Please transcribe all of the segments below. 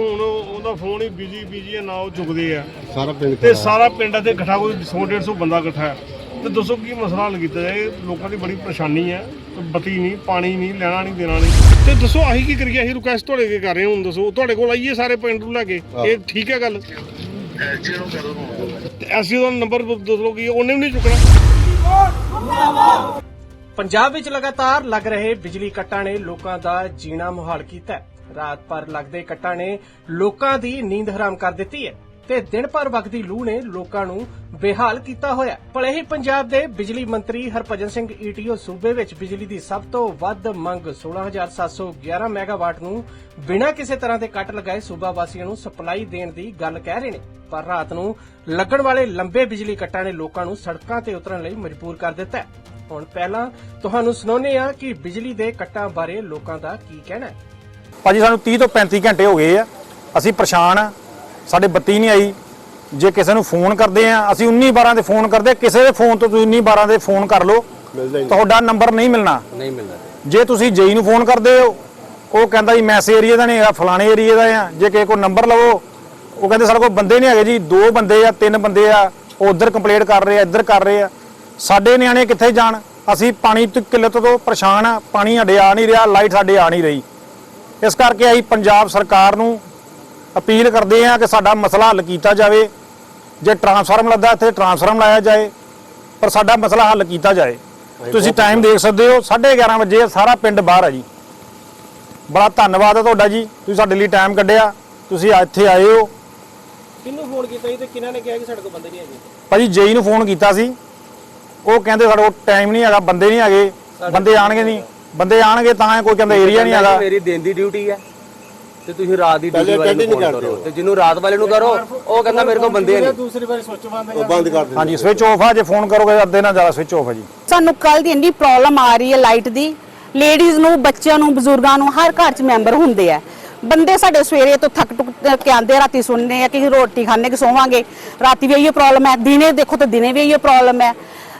ਹੁਣ ਉਹਦਾ ਫੋਨ ਹੀ busy busy ਨਾ ਉਹ ਚੁੱਕਦੇ ਆ। ਸਾਰਾ ਪਿੰਡ ਤੇ ਸਾਰਾ ਪਿੰਡ ਦੇ ਇਕੱਠਾ ਕੋਈ 100 150 ਬੰਦਾ ਇਕੱਠਾ ਹੈ। ਤੇ ਦੱਸੋ ਕੀ ਮਸਲਾ ਹੱਲ ਕੀਤਾ ਜਾਏ? ਲੋਕਾਂ ਦੀ ਬੜੀ ਪਰੇਸ਼ਾਨੀ ਹੈ। ਬੱਤੀ ਨਹੀਂ ਪਾਣੀ ਨਹੀਂ ਲੈਣਾ ਨਹੀਂ ਦੇਣਾ ਨਹੀਂ। ਤੇ ਦੱਸੋ ਆਹੀ ਕੀ ਕਰੀਏ? ਅਸੀਂ ਰਿਕੁਐਸਟ ਤੁਹਾਡੇ ਕੇ ਕਰ ਰਹੇ ਹਾਂ ਹੁਣ ਦੱਸੋ। ਤੁਹਾਡੇ ਕੋਲ ਆਈਏ ਸਾਰੇ ਪਿੰਡ ਨੂੰ ਲੈ ਕੇ? ਇਹ ਠੀਕ ਹੈ ਗੱਲ? ਅਸੀਂ ਉਹਦਾ ਨੰਬਰ ਦੱਸੋ ਕੀ ਉਹਨੇ ਵੀ ਨਹੀਂ ਚੁੱਕਣਾ। ਪੰਜਾਬ ਵਿੱਚ ਲਗਾਤਾਰ ਲੱਗ ਰਹੇ ਬਿਜਲੀ ਕੱਟਾਂ ਨੇ ਲੋਕਾਂ ਦਾ ਜੀਣਾ ਮੁਹਾਲ ਕੀਤਾ ਹੈ। ਰਾਤ ਭਰ ਲੱਗਦੇ ਕੱਟਾਂ ਨੇ ਲੋਕਾਂ ਦੀ ਨੀਂਦ ਹਰਾਮ ਕਰ ਦਿੱਤੀ ਹੈ ਤੇ ਦਿਨ ਭਰ ਵਗਦੀ ਲੂ ਨੇ ਲੋਕਾਂ ਨੂੰ ਬੇਹਾਲ ਕੀਤਾ ਹੋਇਆ ਭਲੇ ਹੀ ਪੰਜਾਬ ਦੇ ਬਿਜਲੀ ਮੰਤਰੀ ਹਰਭਜਨ ਸਿੰਘ ਈਟੀਓ ਸੂਬੇ ਵਿੱਚ ਬਿਜਲੀ ਦੀ ਸਭ ਤੋਂ ਵੱਧ ਮੰਗ 16711 ਮੈਗਾਵਾਟ ਨੂੰ ਬਿਨਾਂ ਕਿਸੇ ਤਰ੍ਹਾਂ ਦੇ ਕੱਟ ਲਗਾਏ ਸੂਬਾ ਵਾਸੀਆਂ ਨੂੰ ਸਪਲਾਈ ਦੇਣ ਦੀ ਗੱਲ ਕਹਿ ਰਹੇ ਨੇ। ਪਰ ਰਾਤ ਨੂੰ ਲੱਗਣ ਵਾਲੇ ਲੰਬੇ ਬਿਜਲੀ ਕੱਟਾਂ ਨੇ ਲੋਕਾਂ ਨੂੰ ਸੜਕਾਂ ਤੇ ਉਤਰਨ ਲਈ ਮਜਬੂਰ ਕਰ ਦਿੱਤਾ ਹੈ। ਹੁਣ ਪਹਿਲਾਂ ਤੁਹਾਨੂੰ ਸੁਣਾਉਂਦੇ ਆ ਕਿ ਬਿਜਲੀ ਦੇ ਕੱਟਾਂ ਬਾਰੇ ਲੋਕਾਂ ਦਾ ਕੀ ਕਹਿਣਾ ਹੈ। ਭਾਜੀ ਸਾਨੂੰ 30 ਤੋਂ 35 ਘੰਟੇ ਹੋ ਗਏ ਆ। ਅਸੀਂ ਪਰੇਸ਼ਾਨ ਆ। ਸਾਡੇ ਬੱਤੀ ਨਹੀਂ ਆਈ। ਜੇ ਕਿਸੇ ਨੂੰ ਫੋਨ ਕਰਦੇ ਆ ਅਸੀਂ 19 12 ਤੇ ਫੋਨ ਕਰਦੇ ਕਿਸੇ ਦੇ ਫੋਨ ਤੋਂ ਤੁਸੀਂ 19 12 ਤੇ ਫੋਨ ਕਰ ਲਓ। ਤੁਹਾਡਾ ਨੰਬਰ ਨਹੀਂ ਮਿਲਣਾ। ਨਹੀਂ ਮਿਲਦਾ। ਜੇ ਤੁਸੀਂ ਜੇਈ ਨੂੰ ਫੋਨ ਕਰਦੇ ਹੋ ਉਹ ਕਹਿੰਦਾ ਜੀ ਮੈਸੇ ਏਰੀਆ ਦਾ ਨਹੀਂ ਹੈਗਾ ਫਲਾਣੇ ਏਰੀਆ ਦਾ ਆ। ਜੇ ਕਿਸੇ ਕੋਲ ਨੰਬਰ ਲਵੋ ਉਹ ਕਹਿੰਦੇ ਸਾਡੇ ਕੋਲ ਬੰਦੇ ਨਹੀਂ ਹੈਗੇ ਜੀ। ਦੋ ਬੰਦੇ ਆ ਤਿੰਨ ਬੰਦੇ ਆ ਉਹ ਉਧਰ ਕੰਪਲੇਂਟ ਕਰ ਰਹੇ ਆ ਇੱਧਰ ਕਰ ਰਹੇ ਆ। ਸਾਡੇ ਨਿਆਣੇ ਕਿੱਥੇ ਜਾਣ? ਅਸੀਂ ਪਾਣੀ ਤੋਂ ਕਿੱਲਤ ਤੋਂ ਪਰੇਸ਼ਾਨ ਆ। ਪਾਣੀ ਸਾਡੇ ਆ ਨਹੀਂ ਰਿਹਾ ਲਾਈਟ ਸਾਡੇ ਆ ਨਹੀਂ ਰਹੀ। ਇਸ ਕਰਕੇ ਅਸੀਂ ਪੰਜਾਬ ਸਰਕਾਰ ਨੂੰ ਅਪੀਲ ਕਰਦੇ ਆ ਕਿ ਸਾਡਾ ਮਸਲਾ ਹੱਲ ਕੀਤਾ ਜਾਵੇ। ਜੇ ਟਰਾਂਸਫਾਰਮ ਲੱਦਾ ਇੱਥੇ ਟਰਾਂਸਫਾਰਮ ਲਾਇਆ ਜਾਏ ਪਰ ਸਾਡਾ ਮਸਲਾ ਹੱਲ ਕੀਤਾ ਜਾਏ। ਤੁਸੀਂ ਟਾਈਮ ਦੇਖ ਸਕਦੇ ਹੋ 11:30 ਵਜੇ ਸਾਰਾ ਪਿੰਡ ਬਾਹਰ ਆ ਜੀ। ਬੜਾ ਧੰਨਵਾਦ ਹੈ ਤੁਹਾਡਾ ਜੀ ਤੁਸੀਂ ਸਾਡੇ ਲਈ ਟਾਈਮ ਕੱਢਿਆ ਤੁਸੀਂ ਇੱਥੇ ਆਏ ਹੋ। ਕਿਹਨੂੰ ਫੋਨ ਕੀਤਾ ਜੀ ਤੇ ਕਿਹਨਾਂ ਨੇ ਕਿਹਾ ਕਿ ਸਾਡੇ ਕੋਲ ਬੰਦੇ ਨਹੀਂ ਹੈਗੇ? ਭਾਜੀ ਜੇਈ ਨੂੰ ਫੋਨ ਕੀਤਾ ਸੀ। ਉਹ ਕਹਿੰਦੇ ਸਾਡੇ ਕੋਲ ਟਾਈਮ ਨਹੀਂ ਹੈਗਾ ਬੰਦੇ ਨਹੀਂ ਹੈਗੇ ਬੰਦੇ ਆਣਗੇ ਨਹੀਂ। ਬੰਦੇ ਆਣਗੇ ਤਾਂ ਕੋਈ ਕਹਿੰਦਾ ਏਰੀਆ ਨਹੀਂ ਹੈਗਾ। ਮੇਰੀ ਦਿਨ ਦੀ ਡਿਊਟੀ ਹੈ ਤੇ ਤੁਸੀਂ ਰਾਤ ਦੀ ਡਿਊਟੀ ਵਾਲੇ ਨੂੰ ਫੋਨ ਕਰੋ। ਤੇ ਜਿਹਨੂੰ ਰਾਤ ਵਾਲੇ ਨੂੰ ਕਰੋ ਉਹ ਕਹਿੰਦਾ ਮੇਰੇ ਕੋਲ ਬੰਦੇ ਨਹੀਂ। ਦੂਸਰੀ ਵਾਰੀ ਸੋਚ ਬੰਦ ਉਹ ਬੰਦ ਕਰ ਦਿੰਦੇ ਹਾਂਜੀ ਸਵਿਚ ਆਫ ਆ ਜੇ ਫੋਨ ਕਰੋਗੇ ਅੱਧੇ ਨਾਲ ਜ਼ਿਆਦਾ ਸਵਿਚ ਆਫ ਹੈ ਜੀ। ਸਾਨੂੰ ਕੱਲ ਦੀ ਇੰਨੀ ਪ੍ਰੋਬਲਮ ਆ ਰਹੀ ਹੈ ਲਾਈਟ ਦੀ। ਲੇਡੀਜ਼ ਨੂੰ ਬੱਚਿਆਂ ਨੂੰ ਬਜ਼ੁਰਗਾਂ ਨੂੰ ਹਰ ਘਰ 'ਚ ਮੈਂਬਰ ਹੁੰਦੇ ਆ। ਬੰਦੇ ਸਾਡੇ ਸਵੇਰੇ ਤੋਂ ਥੱਕ ਟੁੱਕ ਕੇ ਆਉਂਦੇ ਰਾਤੀ ਸੁਣਨੇ ਆ ਕਿ ਰੋਟੀ ਖਾਣੇ ਕਿ ਸੋਵਾਂਗੇ। ਰਾਤੀ ਵੀ ਇਹੀ ਪ੍ਰੋਬਲਮ ਹੈ ਦਿਨੇ ਦੇਖੋ ਤਾਂ ਦਿਨੇ ਵੀ ਇਹੀ ਪ੍ਰੋਬਲਮ ਹੈ।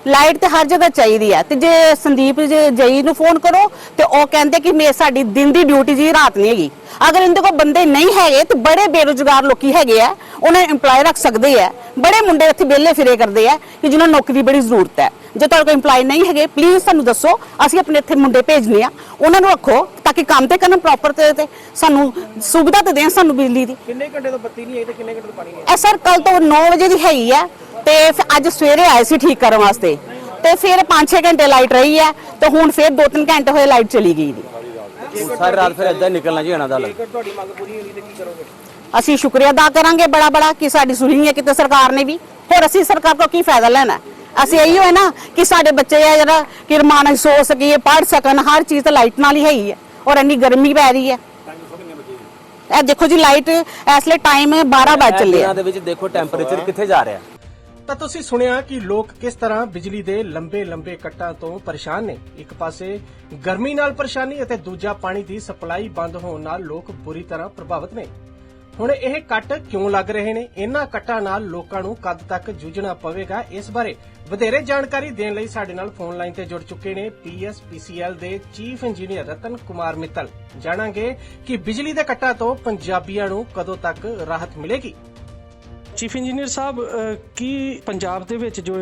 ਲਾਈਟ ਤੇ ਹਰ ਜਗ੍ਹਾ ਚਾਹੀਦੀ ਹੈ। ਤੇ ਜੇ ਸੰਦੀਪ ਜੇ ਜਈ ਨੂੰ ਫੋਨ ਕਰੋ, ਤੇ ਉਹ ਕਹਿੰਦੇ ਕਿ ਮੇ ਸਾਡੀ ਦਿਨ ਦੀ ਡਿਊਟੀ ਜੀ ਰਾਤ ਨਹੀਂ ਹੈਗੀ। ਅਗਰ ਇਹਦੇ ਕੋਲ ਬੰਦੇ ਨਹੀਂ ਹੈਗੇ, ਤੇ ਬੜੇ ਬੇਰੁਜ਼ਗਾਰ ਲੋਕੀ ਹੈਗੇ ਆ, ਉਹਨਾਂ ਨੂੰ EMPLOY ਰੱਖ ਸਕਦੇ ਆ। ਬੜੇ ਮੁੰਡੇ ਇੱਥੇ ਵਿਹਲੇ ਫਿਰੇ ਕਰਦੇ ਆ ਕਿ ਜਿਨ੍ਹਾਂ ਨੂੰ ਨੌਕਰੀ ਦੀ ਬੜੀ ਜ਼ਰੂਰਤ ਹੈ। ਜੇ ਤੁਹਾਡੇ ਕੋਲ EMPLOY ਨਹੀਂ ਹੈਗੇ ਪਲੀਜ਼ ਸਾਨੂੰ ਦੱਸੋ ਅਸੀਂ ਆਪਣੇ ਇੱਥੇ ਮੁੰਡੇ ਭੇਜਨੇ ਆ ਉਹਨਾਂ ਨੂੰ ਰੱਖੋ ਤਾਂ ਕਿ ਕੰਮ ਤੇ ਕਰਨ ਪ੍ਰੋਪਰ ਤੇ ਤੇ ਸਾਨੂੰ ਸੁਵਿਧਾ ਤੇ ਦੇਣ ਸਾਨੂੰ ਬਿਜਲੀ ਦੀ। ਕਿੰਨੇ ਘੰਟੇ ਤੋਂ ਬੱਤੀ ਨਹੀਂ ਆਈ ਤੇ ਕਿੰਨੇ ਘੰਟੇ ਤੋਂ ਪਾਣੀ ਨਹੀਂ ਇਹ ਸਰ ਕੱਲ ਤੋਂ 9 ਵਜੇ ਦੀ ਹੈਗੀ ਹੈ ਤੇ ਫਿਰ ਅੱਜ ਸਵੇਰੇ ਆਏ ਸੀ ਠੀਕ ਕਰਨ ਵਾਸਤੇ। ਤੇ ਫਿਰ 5-6 ਘੰਟੇ ਲਾਈਟ ਰਹੀ ਹੈ ਤੇ ਹੁਣ ਫਿਰ 2-3 ਘੰਟੇ ਹੋਏ ਲਾਈਟ ਚਲੀ ਗਈ ਦੀ ਸਾਰੀ ਰਾਤ ਫਿਰ ਹੀ ਨਿਕਲਣਾ ਜੀ ਇਹਨਾਂ ਦਾ ਲੱਗ ਜੇਕਰ ਤੁਹਾਡੀ ਮੰਗ ਪੂਰੀ ਹੋਈ ਤੇ ਕੀ ਕਰੋਗੇ? ਅਸੀਂ ਸ਼ੁਕਰੀਆ ਅਦਾ ਕਰਾਂਗੇ ਬੜਾ ਬੜਾ ਕਿ ਸਾਡੀ ਸੁਣੀ ਹੈ ਕਿਤੇ ਸਰਕਾਰ ਨੇ ਵੀ। ਹੋਰ ਅਸੀਂ ਸਰਕਾਰ ਤੋਂ ਕੀ ਫਾਇਦਾ ਲੈਣਾ? ਅਸੀਂ ਇਹੀ ਹੋਏ ਨਾ ਕਿ ਸਾਡੇ ਬੱਚੇ ਆ ਜਿਹੜਾ ਕਿ ਰਮਾਨ ਸੋ ਸਕੀਏ ਪੜ ਸਕਣ ਹਰ ਚੀਜ਼ ਤਾਂ ਲਾਈਟ ਨਾਲ ਹੀ ਹੈਗੀ ਹੈ ਔਰ ਇੰਨੀ ਗਰਮੀ ਪੈ ਰਹੀ ਹੈ। ਇਹ ਦੇਖੋ ਜੀ ਲਾਈਟ ਇਸ ਲਈ ਟਾਈਮ 12 ਵਜ ਚੱਲੇ ਆ। ਦੇ ਵਿੱਚ ਦੇਖੋ ਟੈਂਪਰੇਚਰ ਕਿੱਥੇ ਜਾ ਰਿਹਾ। ਤਾਂ ਤੁਸੀਂ ਸੁਣਿਆ ਕਿ ਲੋਕ ਕਿਸ ਤਰ੍ਹਾਂ ਬਿਜਲੀ ਦੇ ਲੰਬੇ ਲੰਬੇ ਕੱਟਾਂ ਤੋਂ ਪਰੇਸ਼ਾਨ ਨੇ। ਇੱਕ ਪਾਸੇ ਗਰਮੀ ਨਾਲ ਪਰੇਸ਼ਾਨੀ ਅਤੇ ਦੂਜਾ ਪਾਣੀ ਦੀ ਸਪਲਾਈ ਬੰਦ ਹੋਣ ਨਾਲ ਲੋਕ ਬੁਰੀ ਤਰ੍ਹਾਂ ਪ੍ਰਭਾਵਿਤ ਨੇ। ਹੁਣ ਇਹ ਕੱਟ ਕਿਉਂ ਲੱਗ ਰਹੇ ਨੇ? ਇਹਨਾਂ ਕੱਟਾਂ ਨਾਲ ਲੋਕਾਂ ਨੂੰ ਕਦ ਤੱਕ ਜੂਝਣਾ ਪਵੇਗਾ? ਇਸ ਬਾਰੇ ਵਧੇਰੇ ਜਾਣਕਾਰੀ ਦੇਣ ਲਈ ਸਾਡੇ ਨਾਲ ਫੋਨ ਲਾਈਨ ਤੇ ਜੁੜ ਚੁੱਕੇ ਨੇ ਪੀਐਸਪੀਸੀਐਲ ਦੇ ਚੀਫ ਇੰਜੀਨੀਅਰ ਰਤਨ ਕੁਮਾਰ ਮਿੱਤਲ। ਜਾਣਾਂਗੇ ਕਿ ਬਿਜਲੀ ਦੇ ਕੱਟਾਂ ਤੋਂ ਪੰਜਾਬੀਆਂ ਨੂੰ ਕਦੋਂ ਤੱਕ ਰਾਹਤ ਮਿਲੇਗੀ? ਚੀਫ ਇੰਜੀਨੀਅਰ ਸਾਹਿਬ ਕੀ ਪੰਜਾਬ ਦੇ ਵਿੱਚ ਜੋ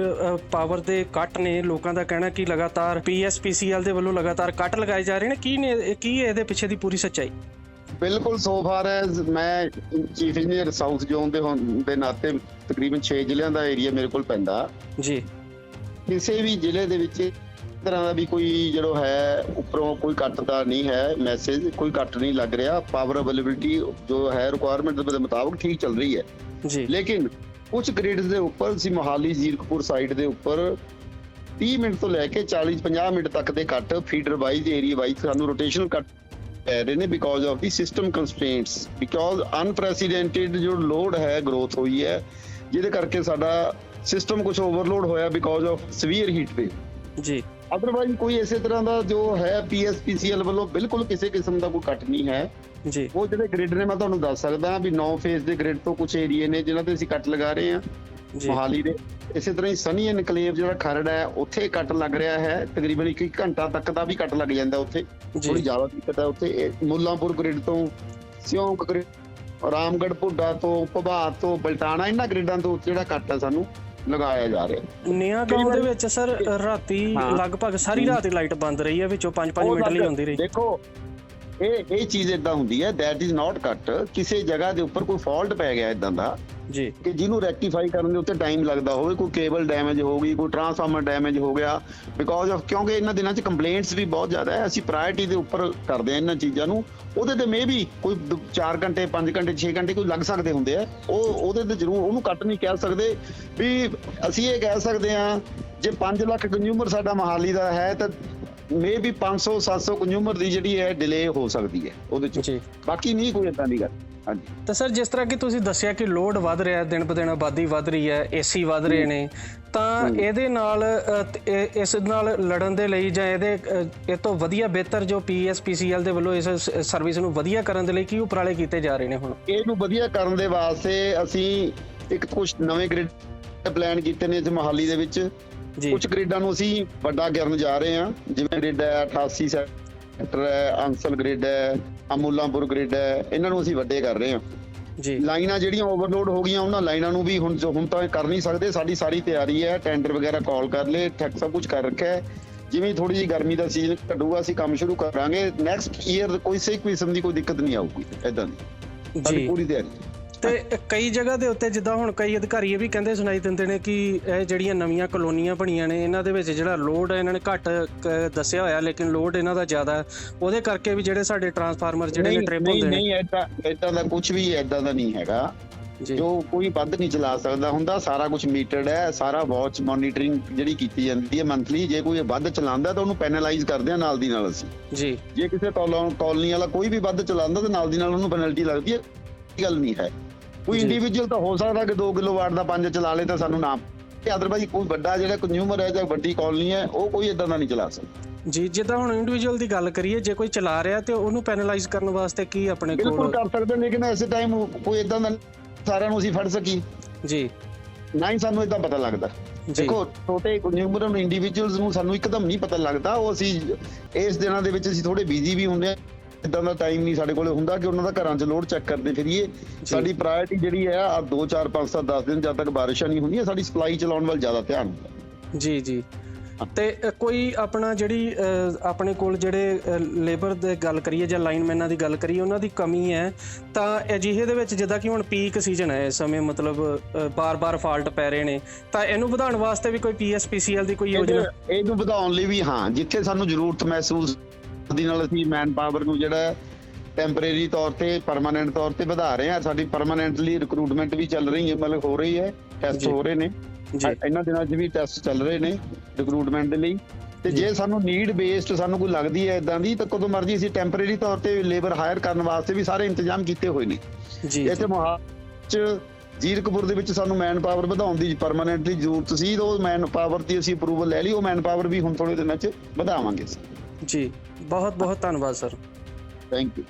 ਪਾਵਰ ਦੇ ਕੱਟ ਨੇ, ਲੋਕਾਂ ਦਾ ਕਹਿਣਾ ਕਿ ਲਗਾਤਾਰ ਪੀਐਸਪੀਸੀਐਲ ਦੇ ਵੱਲੋਂ ਲਗਾਤਾਰ ਕੱਟ ਲਗਾਏ ਜਾ ਰਹੇ ਨੇ, ਕੀ ਨੇ, ਕੀ ਇਹਦੇ ਪਿੱਛੇ ਦੀ ਪੂਰੀ ਸੱਚਾਈ? ਬਿਲਕੁਲ ਸੋ ਫਾਰ ਐਜ਼ ਮੈਂ ਚੀਫ ਇੰਜੀਨੀਅਰ ਸਾਊਥ ਜ਼ੋਨ ਦੇ ਹੋਣ ਦੇ ਨਾਤੇ ਤਕਰੀਬਨ 6 ਜ਼ਿਲ੍ਹਿਆਂ ਦਾ ਏਰੀਆ ਮੇਰੇ ਕੋਲ ਪੈਂਦਾ। ਜੀ। ਕਿਸੇ ਵੀ ਜ਼ਿਲ੍ਹੇ ਦੇ ਵਿੱਚ ਤਰ੍ਹਾਂ ਦਾ ਵੀ ਕੋਈ ਜਿਹੜਾ ਹੈ ਉੱਪਰੋਂ ਕੋਈ ਕੱਟ ਦਾ ਨਹੀਂ ਹੈ ਮੈਸੇਜ ਕੋਈ ਕੱਟ ਨਹੀਂ ਲੱਗ ਰਿਹਾ ਪਾਵਰ ਅਵੇਲੇਬਿਲਟੀ ਜੋ ਹੈ ਰਿਕੁਆਇਰਮੈਂਟ ਦੇ ਮੁਤਾਬਕ ਠੀਕ ਚੱਲ ਰਹੀ ਹੈ। ਜੀ। ਲੇਕਿਨ ਕੁਝ ਗ੍ਰਿਡਸ ਦੇ ਉੱਪਰ ਸੀ ਮੋਹਾਲੀ ਜ਼ੀਰਕਪੁਰ ਸਾਈਡ ਦੇ ਉੱਪਰ 30 ਮਿੰਟ ਤੋਂ ਲੈ ਕੇ 40 50 ਮਿੰਟ ਤੱਕ ਦੇ cut feeder wise area wise ਸਾਨੂੰ ਰੋਟੇਸ਼ਨਲ ਕੱਟ ਪੈ ਰਹੇ ਨੇ because of the system constraints because unprecedented ਜੋ ਲੋਡ ਹੈ ਗਰੋਥ ਹੋਈ ਹੈ ਜਿਹਦੇ ਕਰਕੇ ਸਾਡਾ ਸਿਸਟਮ ਕੁਝ ਓਵਰਲੋਡ ਹੋਇਆ because of severe heat wave ਜੀ। ਅਦਰਵਾਈਜ਼ ਕੋਈ ਇਸੇ ਤਰ੍ਹਾਂ ਦਾ ਜੋ ਹੈ ਪੀਐਸਪੀਸੀਐਲ ਵੱਲੋਂ ਬਿਲਕੁਲ ਕਿਸੇ ਕਿਸਮ ਦਾ ਕੋਈ ਕੱਟ ਨਹੀਂ ਹੈ। ਜੀ। ਉਹ ਜਿਹੜੇ ਗ੍ਰਿਡ ਨੇ ਮੈਂ ਤੁਹਾਨੂੰ ਦੱਸ ਸਕਦਾ ਵੀ 9 ਫੇਜ਼ ਦੇ ਗ੍ਰਿਡ ਤੋਂ ਕੁਝ ਏਰੀਏ ਨੇ ਜਿਨ੍ਹਾਂ ਤੇ ਅਸੀਂ ਕੱਟ ਲਗਾ ਰਹੇ ਹਾਂ। ਮੋਹਾਲੀ ਦੇ। ਇਸੇ ਤਰ੍ਹਾਂ ਹੀ ਸਨੀ ਇਨਕਲੇਵ ਜਿਹੜਾ ਖਰੜ ਹੈ ਉੱਥੇ ਕੱਟ ਲੱਗ ਰਿਹਾ ਹੈ। ਤਕਰੀਬਨ 1 ਘੰਟਾ ਤੱਕ ਦਾ ਵੀ ਕੱਟ ਲੱਗ ਜਾਂਦਾ ਉੱਥੇ। ਥੋੜੀ ਜ਼ਿਆਦਾ ਦਿੱਕਤ ਹੈ ਉੱਥੇ। ਮੁੱਲਾਂਪੁਰ ਗ੍ਰਿਡ ਤੋਂ ਸਿਉਂਕ ਗ੍ਰਿਡ ਰਾਮਗੜ੍ਹ ਪੁੱਡਾ ਤੋਂ ਪ੍ਰਭਾਤ ਤੋਂ ਬਲਟਾਣਾ ਇਹਨਾਂ ਗ੍ਰਿਡਾਂ ਤੋਂ ਜਿਹੜਾ ਕੱਟ ਆ ਸਾਨੂੰ ਲਗਾਇਆ ਜਾ ਰਿਹਾ। ਨਿਆ ਗਾਉਂ ਦੇ ਵਿੱਚ ਸਰ ਰਾਤੀ ਹਾਂ। ਲਗਭਗ ਸਾਰੀ ਰਾਤ ਲਾਈਟ ਬੰਦ ਰਹੀ ਹੈ ਵਿੱਚੋਂ 5-5 ਉਹ ਮਿੰਟ ਲਈ ਆਉਂਦੀ ਰਹੀ। ਦੇਖੋ ਇਹ ਇਹ ਚੀਜ਼ ਇਦਾਂ ਹੁੰਦੀ ਹੈ ਦੈਟ ਇਜ਼ ਨਾਟ ਕੱਟ ਕਿਸੇ ਜਗ੍ਹਾ ਦੇ ਉੱਪਰ ਕੋਈ ਫਾਲਟ ਪੈ ਗਿਆ ਇਦਾਂ ਦਾ ਜੀ। ਕਿ ਜਿਹਨੂੰ ਰੈਕਟੀਫਾਈ ਕਰਨ ਦੇ ਉੱਤੇ ਟਾਈਮ ਲੱਗਦਾ ਹੋਵੇ ਕੋਈ ਕੇਬਲ ਡੈਮੇਜ ਹੋ ਗਈ ਕੋਈ ਟਰਾਂਸਫਾਰਮਰ ਡੈਮੇਜ ਹੋ ਗਿਆ ਬਿਕੋਜ਼ ਆਫ ਕਿਉਂਕਿ ਇਹਨਾਂ ਦਿਨਾਂ 'ਚ ਕੰਪਲੇਂਟਸ ਵੀ ਬਹੁਤ ਜ਼ਿਆਦਾ ਹੈ। ਅਸੀਂ ਪ੍ਰਾਇੋਰਟੀ ਦੇ ਉੱਪਰ ਕਰਦੇ ਆ ਇਹਨਾਂ ਚੀਜ਼ਾਂ ਨੂੰ। ਉਹਦੇ ਤੇ ਮੇ ਵੀ ਕੋਈ 4 ਘੰਟੇ 5 ਘੰਟੇ 6 ਘੰਟੇ ਕੋਈ ਲੱਗ ਸਕਦੇ ਹੁੰਦੇ ਆ। ਉਹ ਉਹਦੇ ਤੇ ਜ਼ਰੂਰ ਉਹਨੂੰ ਕੱਟ ਨਹੀਂ ਕਹਿ ਸਕਦੇ। ਵੀ ਅਸੀਂ ਇਹ ਕਹਿ ਸਕਦੇ ਆ ਜੇ 5 ਲੱਖ ਕੰਜ਼ਿਊਮਰ ਸਾਡਾ ਮਹਾਲੀ ਦਾ ਹੈ ਤਾਂ ਮੇ ਵੀ 500 700 ਕੰਜ਼ਿਊਮਰ ਦੀ ਜਿਹੜੀ ਹੈ ਡਿਲੇ ਹੋ ਸਕਦੀ ਹੈ ਉਹਦੇ 'ਚ। ਬਾਕੀ ਨਹੀਂ ਕੋਈ ਏਦਾਂ ਦੀ ਗੱਲ। ਹਾਂਜੀ। ਤਾਂ ਸਰ ਜਿਸ ਤਰ੍ਹਾਂ ਕਿ ਤੁਸੀਂ ਦੱਸਿਆ ਕਿ ਲੋਡ ਵੱਧ ਰਿਹਾ ਹੈ ਦਿਨ ਬ ਦਿਨ ਆਬਾਦੀ ਵੱਧ ਰਹੀ ਹੈ ਏਸੀ ਵੱਧ ਰਹੇ ਨੇ ਤਾਂ ਇਹਦੇ ਨਾਲ ਇਸ ਨਾਲ ਲੜਨ ਦੇ ਲਈ ਜਾਂ ਇਹਦੇ ਇਹ ਤੋਂ ਵਧੀਆ ਬਿਹਤਰ ਜੋ ਪੀਐਸਪੀਸੀਐਲ ਦੇ ਵੱਲੋਂ ਇਸ ਸਰਵਿਸ ਨੂੰ ਵਧੀਆ ਕਰਨ ਦੇ ਲਈ ਕੀ ਉਪਰਾਲੇ ਕੀਤੇ ਜਾ ਰਹੇ ਨੇ ਹੁਣ? ਇਹਨੂੰ ਵਧੀਆ ਕਰਨ ਦੇ ਵਾਸਤੇ ਅਸੀਂ ਇੱਕ ਕੁਝ ਨਵੇਂ ਗ੍ਰਿਡ ਪਲਾਨ ਕੀਤੇ ਨੇ ਇਸ ਮੋਹਾਲੀ ਦੇ ਵਿੱਚ। ਕੁਝ ਗ੍ਰਿਡਾਂ ਨੂੰ ਅਸੀਂ ਵੱਡਾ ਕਰਨ ਜਾ ਰਹੇ ਹਾਂ। ਜਿਵੇਂ ਗ੍ਰਿਡ ਹੈ 88 ਸੈਕਟਰ ਹੈ ਅੰਸਲ ਗ੍ਰਿਡ ਹੈ ਅਮੂਲਾਂਪੁਰ ਗ੍ਰਿਡ ਹੈ ਇਹਨਾਂ ਨੂੰ ਅਸੀਂ ਵੱਡੇ ਕਰ ਰਹੇ ਹਾਂ। ਜੀ। ਲਾਈਨਾਂ ਜਿਹੜੀਆਂ ਓਵਰਲੋਡ ਹੋ ਗਈਆਂ ਉਹਨਾਂ ਲਾਈਨਾਂ ਨੂੰ ਵੀ ਹੁਣ ਹੁਣ ਤਾਂ ਕਰ ਨਹੀਂ ਸਕਦੇ। ਸਾਡੀ ਸਾਰੀ ਤਿਆਰੀ ਹੈ ਟੈਂਡਰ ਵਗੈਰਾ ਕਾਲ ਕਰ ਲਏ ਠੱਕ ਸਭ ਕੁਝ ਕਰ ਰੱਖਿਆ ਹੈ। ਜਿਵੇਂ ਥੋੜੀ ਜਿਹੀ ਗਰਮੀ ਦਾ ਸੀਜ਼ਨ ਘਟੂਗਾ ਅਸੀਂ ਕੰਮ ਸ਼ੁਰੂ ਕਰਾਂਗੇ। ਨੈਕਸਟ ਈਅਰ ਕੋਈ ਸੇ ਕਿਸਮ ਦੀ ਕੋਈ ਦਿੱਕਤ ਨਹੀਂ ਆਊਗੀ ਇਦਾਂ ਦੀ। ਜੀ। ਪੂਰੀ ਤਿਆਰੀ। ਤੇ ਕਈ ਜਗ੍ਹਾ ਦੇ ਉੱਤੇ ਜਿੱਦਾਂ ਹੁਣ ਕਈ ਅਧਿਕਾਰੀ ਇਹ ਵੀ ਕਹਿੰਦੇ ਸੁਣਾਈ ਦਿੰਦੇ ਨੇ ਕਿ ਇਹ ਜਿਹੜੀਆਂ ਨਵੀਆਂ ਕਲੋਨੀਆਂ ਬਣੀਆਂ ਨੇ ਇਹਨਾਂ ਦੇ ਵਿੱਚ ਜਿਹੜਾ ਲੋਡ ਹੈ ਇਹਨਾਂ ਨੇ ਘੱਟ ਦੱਸਿਆ ਹੋਇਆ ਲੇਕਿਨ ਲੋਡ ਇਹਨਾਂ ਦਾ ਜ਼ਿਆਦਾ। ਉਹਦੇ ਕਰਕੇ ਵੀ ਜਿਹੜੇ ਸਾਡੇ ਟਰਾਂਸਫਾਰਮਰ ਜਿਹੜੇ ਨੇ ਨਹੀਂ ਟ੍ਰਿਪ ਨਹੀਂ ਹੁੰਦੇ ਨੇ। ਨਹੀਂ ਏਦਾਂ ਏਦਾਂ ਦਾ ਕੁਝ ਵੀ ਏਦਾਂ ਦਾ ਨਹੀਂ ਹੈਗਾ। ਜੀ। ਕੋਈ ਵੱਧ ਨਹੀਂ ਚਲਾ ਸਕਦਾ ਹੁੰਦਾ ਸਾਰਾ ਕੁਝ ਮੀਟਰਡ ਹੈ ਸਾਰਾ ਵਾਚ ਮੋਨੀਟਰਿੰਗ ਜਿਹੜੀ ਕੀਤੀ ਜਾਂਦੀ ਹੈ ਮੰਥਲੀ ਜੇ ਕੋਈ ਵੱਧ ਚਲਾਉਂਦਾ ਤਾਂ ਉਹਨੂੰ ਪੈਨਲਾਈਜ਼ ਕਰਦੇ ਆ ਨਾਲ ਦੀ ਨਾਲ ਅਸੀਂ। ਜੀ। ਜੇ ਕਿਸੇ ਕਾਲੋਨੀ ਵਾਲਾ ਕੋਈ ਵੀ ਵੱਧ ਚਲਾਉਂਦਾ ਤਾਂ ਨਾਲ ਦੀ ਨਾਲ ਉਹਨੂੰ ਪੈਨਲਟੀ ਲੱਗਦੀ ਹੈ ਗੱਲ ਨਹੀਂ ਹੈ। ਕੋਈ। ਇੰਡੀਵਿਜੂਅਲ ਤਾਂ ਹੋ ਸਕਦਾ ਕਿ 2 ਕਿਲੋਵਾਟ ਦਾ ਪੰਜ ਚਲਾ ਲੇ ਤਾਂ ਸਾਨੂੰ ਨਾਮ। ਅਦਰਵਾਈਜ਼ ਕੋਈ ਵੱਡਾ ਜਿਹੜਾ ਕੰਜ਼ਿਊਮਰ ਹੈ ਜਾਂ ਵੱਡੀ ਕਾਲੋਨੀ ਹੈ ਉਹ ਕੋਈ ਇਦਾਂ ਦਾ ਨਹੀਂ ਚਲਾ ਸਕਦਾ। ਜੀ ਜਿੱਦਾਂ ਹੁਣ ਇੰਡੀਵਿਜੂਅਲ ਦੀ ਗੱਲ ਕਰੀਏ ਜੇ ਕੋਈ ਚਲਾ ਰਿਹਾ ਤੇ ਉਹਨੂੰ ਪੈਨਲਾਈਜ਼ ਕਰਨ ਵਾਸਤੇ ਕੀ ਆਪਣੇ ਬਿਲਕੁਲ ਕੋਲ ਕਰ ਸਕਦੇ ਲੇਕਿਨ ਐਸੇ ਟਾਈਮ ਕੋਈ ਇਦਾਂ ਦਾ ਸਾਰਿਆਂ ਨੂੰ ਅਸੀਂ ਫੜ ਸਕੀ ਜੀ। ਨਾ ਹੀ ਸਾਨੂੰ ਇਦਾਂ ਪਤਾ ਲੱਗਦਾ। ਦੇਖੋ ਛੋਟੇ ਕੰਜ਼ਿਊਮਰ ਨੂੰ ਇੰਡੀਵਿਜੂਅਲਸ ਨੂੰ ਸਾਨੂੰ ਇੱਕਦਮ ਨਹੀਂ ਪਤਾ ਲੱਗਦਾ ਉਹ ਅਸੀਂ ਇਸ ਦਿਨਾਂ ਦੇ ਵਿੱਚ ਅਸੀਂ ਥੋੜੇ ਬਿਜ਼ੀ ਵੀ ਹੁੰਦੇ ਆ ਇਦਾਂ ਦਾ ਟਾਈਮ ਨਹੀਂ ਸਾਡੇ ਕੋਲੇ ਹੁੰਦਾ ਕਿ ਉਹਨਾਂ ਦਾ ਘਰਾਂ 'ਚ ਲੋਡ ਚੈੱਕ ਕਰਦੇ ਫਿਰੀਏ। ਸਾਡੀ ਪ੍ਰਾਇੋਰਟੀ ਜਿਹੜੀ ਹੈ ਆ 2 4 5 7 10 ਦਿਨ ਜਦ ਤੱਕ ਬਾਰਿਸ਼ਾਂ ਨਹੀਂ ਹੁੰਦੀਆਂ ਸਾਡੀ ਸਪਲਾਈ ਚਲਾਉਣ ਵੱਲ ਜ਼ਿਆਦਾ ਧਿਆਨ ਹੁੰਦਾ। ਜੀ ਜੀ। ਤੇ ਕੋਈ ਆਪਣਾ ਜਿਹੜੀ ਆਪਣੇ ਕੋਲ ਜਿਹੜੇ ਲੇਬਰ ਦੇ ਗੱਲ ਕਰੀਏ ਜਾਂ ਲਾਈਨਮੈਨਾਂ ਦੀ ਗੱਲ ਕਰੀਏ ਉਹਨਾਂ ਦੀ ਕਮੀ ਹੈ ਤਾਂ ਅਜਿਹੇ ਦੇ ਵਿੱਚ ਜਿੱਦਾਂ ਕਿ ਹੁਣ ਪੀਕ ਸੀਜ਼ਨ ਹੈ ਇਸ ਸਮੇਂ ਮਤਲਬ ਬਾਰ-ਬਾਰ ਫਾਲਟ ਪੈ ਰਹੇ ਨੇ ਤਾਂ ਇਹਨੂੰ ਵਧਾਉਣ ਵਾਸਤੇ ਵੀ ਕੋਈ ਪੀਐਸਪੀਸੀਐਲ ਦੀ ਕੋਈ ਯੋਜਨਾ? ਇਹਨੂੰ ਵਧਾਉਣ ਲਈ ਵੀ ਹਾਂ ਜਿੱਥੇ ਸਾਨੂੰ ਜ਼ਰੂਰਤ ਮਹਿਸੂਸ ਦੀ ਨਾਲ ਅਸੀਂ ਮੈਨ ਪਾਵਰ ਨੂੰ ਜਿਹੜਾ ਟੈਂਪਰੇਰੀ ਤੌਰ ਤੇ ਪਰਮਾਨੈਂਟ ਤੌਰ ਤੇ ਵਧਾ ਰਹੇ ਹਾਂ। ਸਾਡੀ ਪਰਮਾਨੈਂਟਲੀ ਰਿਕਰੂਟਮੈਂਟ ਵੀ ਚੱਲ ਰਹੀ ਹੈ ਮਤਲਬ ਹੋ ਰਹੀ ਹੈ। ਟੈਸਟ। ਹੋ ਰਹੇ ਨੇ। ਇਹਨਾਂ ਦਿਨਾਂ 'ਚ ਵੀ ਟੈਸਟ ਚੱਲ ਰਹੇ ਨੇ ਰਿਕਰੂਟਮੈਂਟ ਦੇ ਲਈ। ਤੇ ਜੇ। ਸਾਨੂੰ ਨੀਡ ਬੇਸਡ ਸਾਨੂੰ ਕੋਈ ਲੱਗਦੀ ਹੈ ਇਦਾਂ ਦੀ ਤਾਂ ਕਦੋਂ ਮਰਜ਼ੀ ਅਸੀਂ ਟੈਂਪਰੇਰੀ ਤੌਰ ਤੇ ਲੇਬਰ ਹਾਇਰ ਕਰਨ ਵਾਸਤੇ ਵੀ ਸਾਰੇ ਇੰਤਜ਼ਾਮ ਕੀਤੇ ਹੋਏ ਨੇ। ਜੀ ਇੱਥੇ ਮੋਹਾਲੀ ਚ ਜੀਰਕਪੁਰ ਦੇ ਵਿੱਚ ਸਾਨੂੰ ਮੈਨ ਪਾਵਰ ਵਧਾਉਣ ਦੀ ਪਰਮਾਨੈਂਟਲੀ ਜ਼ਰੂਰਤ ਸੀ। ਉਹ ਮੈਨ ਪਾਵਰ ਦੀ ਅਸੀਂ ਅਪਰੂਵਲ ਲੈ ਲਈ ਉਹ ਮੈਨ ਪਾਵਰ ਵੀ ਹੁਣ ਥੋੜੇ ਦਿਨਾਂ ਚ ਵਧਾਵਾਂਗੇ। ਜੀ ਬਹੁਤ ਬਹੁਤ ਧੰਨਵਾਦ ਸਰ। Thank you